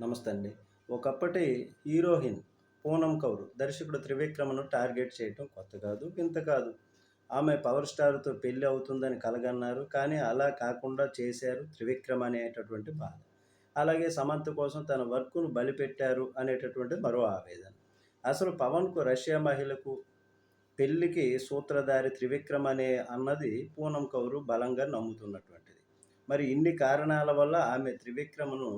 నమస్తే అండి ఒకప్పటి హీరోయిన్ పూనం కౌర్ దర్శకుడు త్రివిక్రమను టార్గెట్ చేయటం కొత్త కాదు వింత కాదు. ఆమె పవర్ స్టార్తో పెళ్ళి అవుతుందని కలగన్నారు కానీ అలా కాకుండా చేశారు త్రివిక్రమ్ అనేటటువంటి బాధ. అలాగే సమంత కోసం తన వర్క్ను బలిపెట్టారు అనేటటువంటి మరో ఆవేదన. అసలు పవన్కు రష్యా మహిళకు పెళ్ళికి సూత్రధారి త్రివిక్రమ్ అనే అన్నది పూనం కౌరు బలంగా నమ్ముతున్నటువంటిది. మరి ఇన్ని కారణాల వల్ల ఆమె త్రివిక్రమను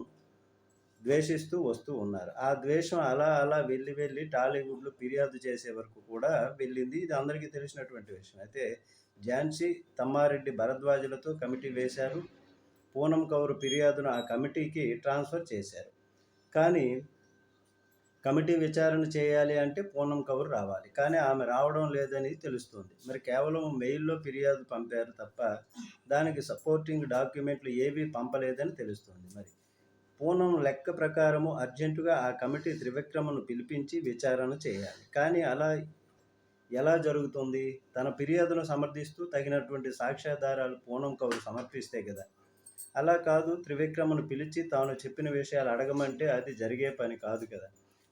ద్వేషిస్తూ వస్తూ ఉన్నారు. ఆ ద్వేషం అలా అలా వెళ్ళి వెళ్ళి టాలీవుడ్లో ఫిర్యాదు చేసే వరకు కూడా వెళ్ళింది. ఇది అందరికీ తెలిసినటువంటి విషయం. అయితే ఝాన్సీ తమ్మారెడ్డి భరద్వాజులతో కమిటీ వేశారు. పూనం కౌరు ఫిర్యాదును ఆ కమిటీకి ట్రాన్స్ఫర్ చేశారు. కానీ కమిటీ విచారణ చేయాలి అంటే పూనం కౌరు రావాలి. కానీ ఆమె రావడం లేదని తెలుస్తుంది. మరి కేవలం మెయిల్లో ఫిర్యాదు పంపారు తప్ప దానికి సపోర్టింగ్ డాక్యుమెంట్లు ఏవీ పంపలేదని తెలుస్తుంది మరి. పూనం లెక్క ప్రకారము అర్జెంటుగా ఆ కమిటీ త్రివిక్రమను పిలిపించి విచారణ చేయాలి. కానీ అలా ఎలా జరుగుతుంది? తన ఫిర్యాదును సమర్థిస్తూ తగినటువంటి సాక్ష్యాధారాలు పూనం కౌరు సమర్పిస్తే కదా. అలా కాదు త్రివిక్రమను పిలిచి తాను చెప్పిన విషయాలు అడగమంటే అది జరిగే పని కాదు కదా.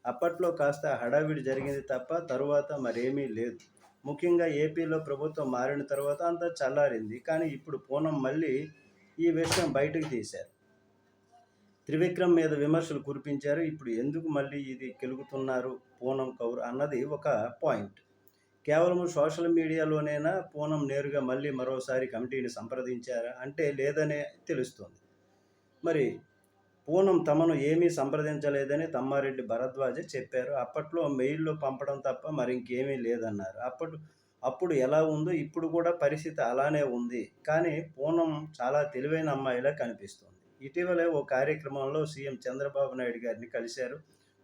అప్పట్లో కాస్త హడావిడి జరిగింది తప్ప తరువాత మరేమీ లేదు. ముఖ్యంగా ఏపీలో ప్రభుత్వం మారిన తర్వాత అంతా చల్లారింది. కానీ ఇప్పుడు పూనం మళ్ళీ ఈ విషయం బయటకు తీశారు. త్రివిక్రమ్ మీద విమర్శలు కురిపించారు. ఇప్పుడు ఎందుకు మళ్ళీ ఇది కెలుగుతున్నారు పూనం కౌర్ అన్నది ఒక పాయింట్. కేవలం సోషల్ మీడియాలోనైనా పూనం నేరుగా మళ్ళీ మరోసారి కమిటీని సంప్రదించారా అంటే లేదనే తెలుస్తుంది. మరి పూనం తమను ఏమీ సంప్రదించలేదని తమ్మారెడ్డి భరద్వాజ చెప్పారు. అప్పట్లో మెయిల్లో పంపడం తప్ప మరి ఇంకేమీ లేదన్నారు. అప్పుడు అప్పుడు ఎలా ఉందో ఇప్పుడు కూడా పరిస్థితి అలానే ఉంది. కానీ పూనం చాలా తెలివైన అమ్మాయిలా కనిపిస్తుంది. ఇటీవలే ఓ కార్యక్రమంలో సీఎం చంద్రబాబు నాయుడు గారిని కలిశారు.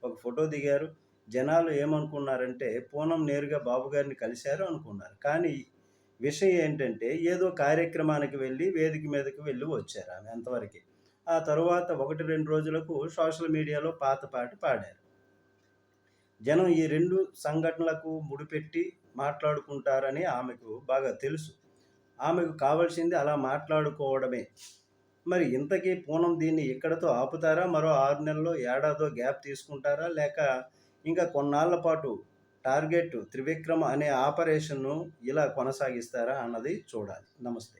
ఒక ఫోటో దిగారు. జనాలు ఏమనుకున్నారంటే పూనం నేరుగా బాబు గారిని కలిశారు అనుకున్నారు. కానీ విషయం ఏంటంటే ఏదో కార్యక్రమానికి వెళ్ళి వేదిక మీదకి వెళ్ళి వచ్చారు ఆమె అంతవరకు. ఆ తరువాత ఒకటి రెండు రోజులకు సోషల్ మీడియాలో పాత పాట పాడారు. జనం ఈ రెండు సంఘటనలకు ముడిపెట్టి మాట్లాడుకుంటారని ఆమెకు బాగా తెలుసు. ఆమెకు కావాల్సింది అలా మాట్లాడుకోవడమే. మరి ఇంతకీ పూనం దీన్ని ఇక్కడతో ఆపుతారా? మరో ఆరు నెలల్లో ఏడాదో గ్యాప్ తీసుకుంటారా? లేక ఇంకా కొన్నాళ్ళ పాటు టార్గెట్ త్రివిక్రమ అనే ఆపరేషన్ను ఇలా కొనసాగిస్తారా అన్నది చూడాలి. నమస్తే.